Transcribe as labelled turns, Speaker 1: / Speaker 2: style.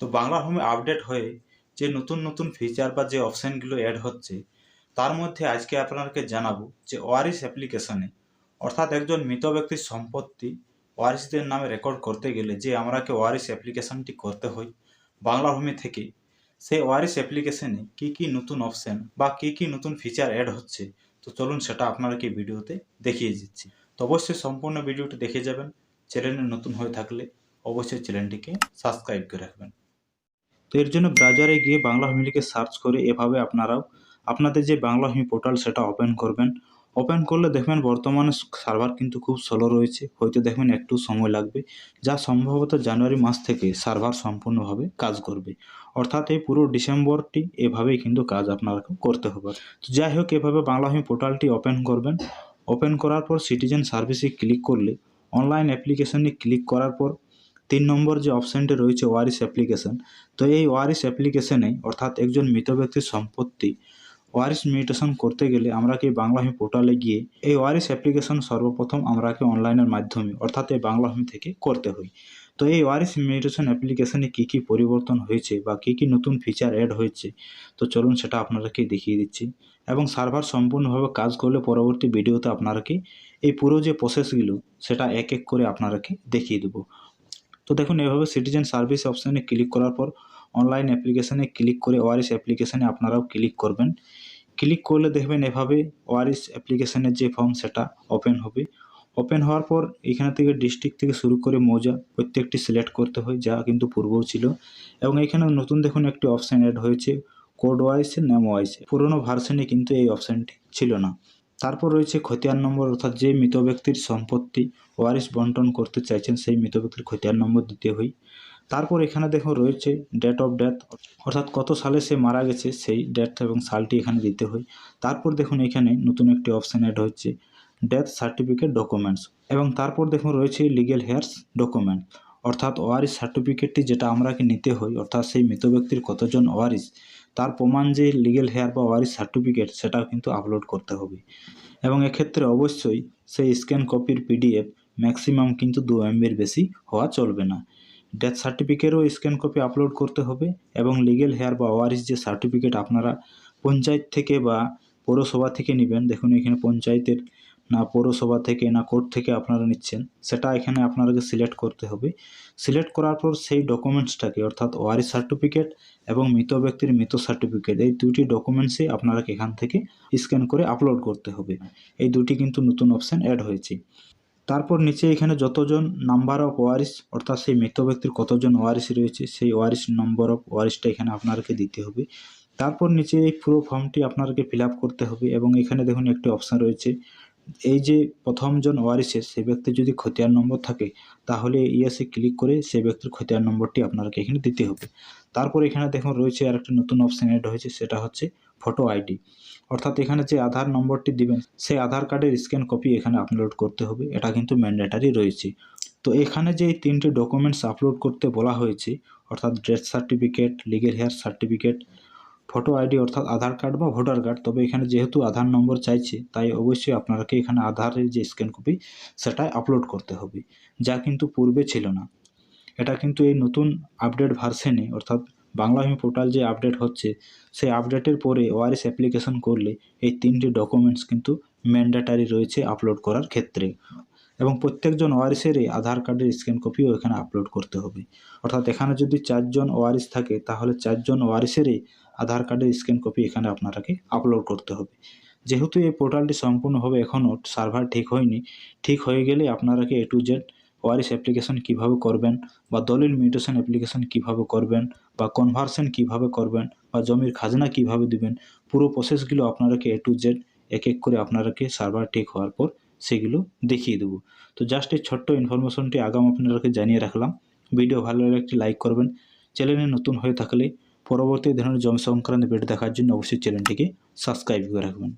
Speaker 1: তো বাংলা হোমে আপডেট হয়ে যে নতুন নতুন ফিচার বা যে অপশানগুলো অ্যাড হচ্ছে, তার মধ্যে আজকে আপনাদেরকে জানাব যে ওয়ারিস অ্যাপ্লিকেশনে অর্থাৎ একজন মৃত ব্যক্তির সম্পত্তি ওয়ারিসদের নামে রেকর্ড করতে গেলে যে আমরাকে ওয়ারিস অ্যাপ্লিকেশনটি করতে হয় বাংলা ভূমি থেকে, সেই ওয়ারিস অ্যাপ্লিকেশনে কী কী নতুন অপশান বা কী কী নতুন ফিচার অ্যাড হচ্ছে, তো চলুন সেটা আপনাদেরকে ভিডিওতে দেখিয়ে দিচ্ছি। তো অবশ্যই সম্পূর্ণ ভিডিওটি দেখে যাবেন, চ্যানেলে নতুন হয়ে থাকলে অবশ্যই চ্যানেলটিকে সাবস্ক্রাইব করে রাখবেন। তো এর জন্য ব্রাউজারে গিয়ে বাংলা হোমিলিকে সার্চ করে এভাবে আপনারাও আপনাদের যে বাংলা হোমি পোর্টাল সেটা ওপেন করবেন। ওপেন করলে দেখবেন বর্তমানে সার্ভার কিন্তু খুব স্লো রয়েছে। হয়তো দেখবেন একটু সময় লাগবে, যা সম্ভবত জানুয়ারি মাস থেকে সার্ভার সম্পূর্ণভাবে কাজ করবে। অর্থাৎ এই পুরো ডিসেম্বরটি এভাবেই কিন্তু কাজ আপনাকে করতে হবে। তো যাই হোক, এভাবে বাংলা হোমি পোর্টালটি ওপেন করবেন। ওপেন করার পর সিটিজেন সার্ভিসে ক্লিক করলে অনলাইন অ্যাপ্লিকেশনে ক্লিক করার পর তিন নম্বর যে অপশানটি রয়েছে ওয়ারিস অ্যাপ্লিকেশন তো এই ওয়ারিস অ্যাপ্লিকেশনে অর্থাৎ একজন মৃত ব্যক্তির সম্পত্তি ওয়ারিস মিউটেশন করতে গেলে আমরা কি বাংলাভূমি পোর্টালে গিয়ে এই ওয়ারিস অ্যাপ্লিকেশন সর্বপ্রথম আমরাকে অনলাইনের মাধ্যমে, অর্থাৎ এই বাংলাভূমি থেকে করতে হয়। তো এই ওয়ারিস মিউটেশন অ্যাপ্লিকেশনে কী কী পরিবর্তন হয়েছে বা কী কী নতুন ফিচার অ্যাড হয়েছে, তো চলুন সেটা আপনাদেরকে দেখিয়ে দিচ্ছি। এবং সার্ভার সম্পূর্ণভাবে কাজ করলে পরবর্তী ভিডিওতে আপনারাকে এই পুরো যে প্রসেসগুলো সেটা এক এক করে আপনারাকে দেখিয়ে দেবো। তো দেখুন, এভাবে সিটিজেন সার্ভিস অপশানে ক্লিক করার পর অনলাইন অ্যাপ্লিকেশানে ক্লিক করে ওয়ারিস অ্যাপ্লিকেশানে আপনারাও ক্লিক করবেন। ক্লিক করলে দেখবেন এভাবে ওয়ারিস অ্যাপ্লিকেশানের যে ফর্ম সেটা ওপেন হবে। ওপেন হওয়ার পর এখানে থেকে ডিস্ট্রিক্ট থেকে শুরু করে মৌজা প্রত্যেকটি সিলেক্ট করতে হয়, যা কিন্তু পূর্বও ছিল। এবং এখানে নতুন দেখুন একটি অপশান অ্যাড হয়েছে কোড ওয়াইস নেম ওয়াইস পুরোনো ভার্সনে কিন্তু এই অপশানটি ছিল না। তারপর রয়েছে খতিয়ান নম্বর, অর্থাৎ যে মৃত ব্যক্তির সম্পত্তি ওয়ারিস বন্টন করতে চাইছেন সেই মৃত ব্যক্তির খতিয়ান নম্বর দিতে হয় তারপর এখানে দেখো রয়েছে ডেট অফ ডেথ অর্থাৎ কত সালে সে মারা গেছে সেই ডেট এবং সালটি এখানে দিতে হয় তারপর দেখুন এখানে নতুন একটি অপশান অ্যাড হচ্ছে ডেথ সার্টিফিকেট ডকুমেন্টস এবং তারপর দেখুন রয়েছে লিগেল হেয়ার্স ডকুমেন্ট অর্থাৎ ওয়ারিস সার্টিফিকেটটি যেটা আমরাকে নিতে হয় অর্থাৎ সেই মৃত ব্যক্তির কতজন ওয়ারিস তার প্রমাণ যে লিগেল হেয়ার বা ওয়ারিস সার্টিফিকেট সেটাও কিন্তু আপলোড করতে হবে। এবং এক্ষেত্রে অবশ্যই সেই স্ক্যান কপির পিডিএফ ম্যাক্সিমাম কিন্তু দু এমবির বেশি হওয়া চলবে না। ডেথ সার্টিফিকেটও স্ক্যান কপি আপলোড করতে হবে এবং লিগেল হেয়ার বা ওয়ারিস যে সার্টিফিকেট আপনারা পঞ্চায়েত থেকে বা পৌরসভা থেকে নেবেন, দেখুন এখানে পঞ্চায়েতের না পৌরসভা থেকে না কোর্ট থেকে আপনারা নিচ্ছেন, সেটা এখানে আপনাদেরকে সিলেক্ট করতে হবে। সিলেক্ট করার পর সেই ডকুমেন্টসটাকে অর্থাৎ ওয়ারিস সার্টিফিকেট এবং মৃত ব্যক্তির মৃত সার্টিফিকেট এই দুটি ডকুমেন্টসই আপনারা এখান থেকে স্ক্যান করে আপলোড করতে হবে। এই দুটি কিন্তু নতুন অপশান অ্যাড হয়েছে। তারপর নিচে এখানে যতজন নাম্বার অফ ওয়ারিস অর্থাৎ সেই মৃত ব্যক্তির কতজন ওয়ারিস রয়েছে, সেই ওয়ারিস নম্বর অফ ওয়ারিসটা এখানে আপনাকে দিতে হবে। তারপর নিচে এই পুরো ফর্মটি আপনাকে ফিল করতে হবে এবং এখানে দেখুন একটি অপশান রয়েছে। এই যে প্রথমজন ওয়ারিসের সে ব্যক্তির যদি খতিয়ান নম্বর থাকে, তাহলে ইয়েসে ক্লিক করে সে ব্যক্তির খতিয়ান নম্বরটি আপনাকে এখানে দিতে হবে। তারপর এখানে দেখুন রয়েছে আর একটা নতুন অপশান অ্যাড হয়েছে, সেটা হচ্ছে ফটো আইডি অর্থাৎ এখানে যে আধার নম্বরটি দিবেন, সেই আধার কার্ডের স্ক্যান কপি এখানে আপলোড করতে হবে, এটা কিন্তু ম্যান্ডেটারি রয়েছে। তো এখানে যে তিনটি ডকুমেন্টস আপলোড করতে বলা হয়েছে, অর্থাৎ death certificate legal heir certificate photo ID অর্থাৎ আধার কার্ড বা ভোটার কার্ড তবে এখানে যেহেতু আধার নম্বর চাইছে, তাই অবশ্যই আপনাকে এখানে আধারের যে স্ক্যান কপি সেটাই আপলোড করতে হবে, যা কিন্তু পূর্বে ছিল না। এটা কিন্তু এই নতুন আপডেট ভার্সেনে অর্থাৎ বাংলা হিম পোর্টাল যে আপডেট হচ্ছে, সেই আপডেটের পরে ওয়ারিস অ্যাপ্লিকেশন করলে এই তিনটি ডকুমেন্টস কিন্তু ম্যান্ডেটারি রয়েছে আপলোড করার ক্ষেত্রে। এবং প্রত্যেকজন ওয়ারিসেরই আধার কার্ডের স্ক্যান কপিও এখানে আপলোড করতে হবে। অর্থাৎ এখানে যদি চারজন ওয়ারিস থাকে, তাহলে চারজন ওয়ারিসেরই আধার কার্ডের স্ক্যান কপি এখানে আপনারাকে আপলোড করতে হবে। যেহেতু এই পোর্টালটি সম্পূর্ণভাবে এখনও সার্ভার ঠিক হয়নি, ঠিক হয়ে গেলে আপনারাকে এ টু জেড ওয়ারিস অ্যাপ্লিকেশন কীভাবে করবেন, বা দলিল মিউটেশন অ্যাপ্লিকেশন কীভাবে করবেন, বা কনভার্সন কীভাবে করবেন, বা জমির খাজনা কীভাবে দিবেন, পুরো প্রসেসগুলো আপনারাকে এ টু জেড এক এক করে আপনারাকে সার্ভার ঠিক হওয়ার পর সেগুলো দেখিয়ে দেবো। তো জাস্ট এই ছোট্ট ইনফরমেশনটি আগাম আপনাদেরকে জানিয়ে রাখলাম। ভিডিও ভালো লাগলে একটি লাইক করবেন। চ্যানেলে নতুন হয়ে থাকলে পরবর্তী ধরনের জমি সংক্রান্ত ভিডিও দেখার জন্য অবশ্যই চ্যানেলটিকে সাবস্ক্রাইব করে রাখবেন।